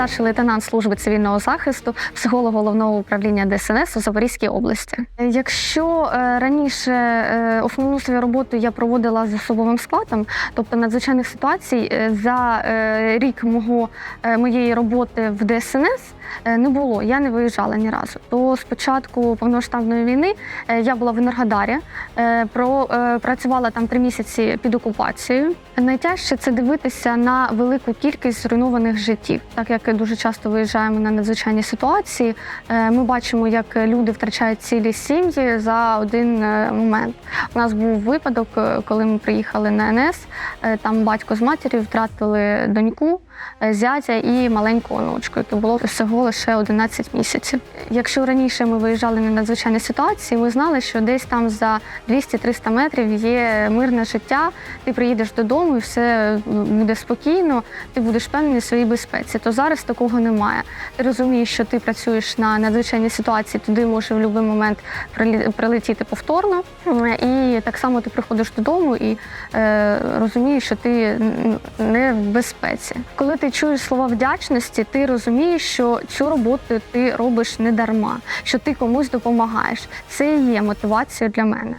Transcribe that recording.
старший лейтенант служби цивільного захисту, психолог головного управління ДСНС у Запорізькій області. Е, Якщо е, раніше е, основну свою роботу я проводила з особовим складом, тобто надзвичайних ситуацій е, за е, рік мого е, моєї роботи в ДСНС. е, Не було, я не виїжджала ні разу. То з початку повноштабної війни е, я була в Енергодарі, е, е, працювала там три місяці під окупацією. Найтяжче це дивитися на велику кількість зруйнованих життів. Так як дуже часто виїжджаємо на надзвичайні ситуації, е, ми бачимо, як люди втрачають цілі сім'ї за один е, момент. У нас був випадок, е, коли ми приїхали на НС. Там батько з матір'ю втратили доньку, зятя і маленьку онучку, яке було всього лише 11 місяців. Якщо раніше ми виїжджали на надзвичайні ситуації, ми знали, що десь там за 200-300 метрів є мирне життя. Ти приїдеш додому і все буде спокійно, ти будеш впевнений в своїй безпеці. То зараз такого немає. Ти розумієш, що ти працюєш на надзвичайній ситуації, туди може в будь-який момент прилетіти повторно. Е, І так само ти приходиш додому і е, розумієш, що ти не в безпеці. Коли ти чуєш слова вдячності, ти розумієш, що цю роботу ти робиш не дарма, що ти комусь допомагаєш. Це і є мотивацією для мене.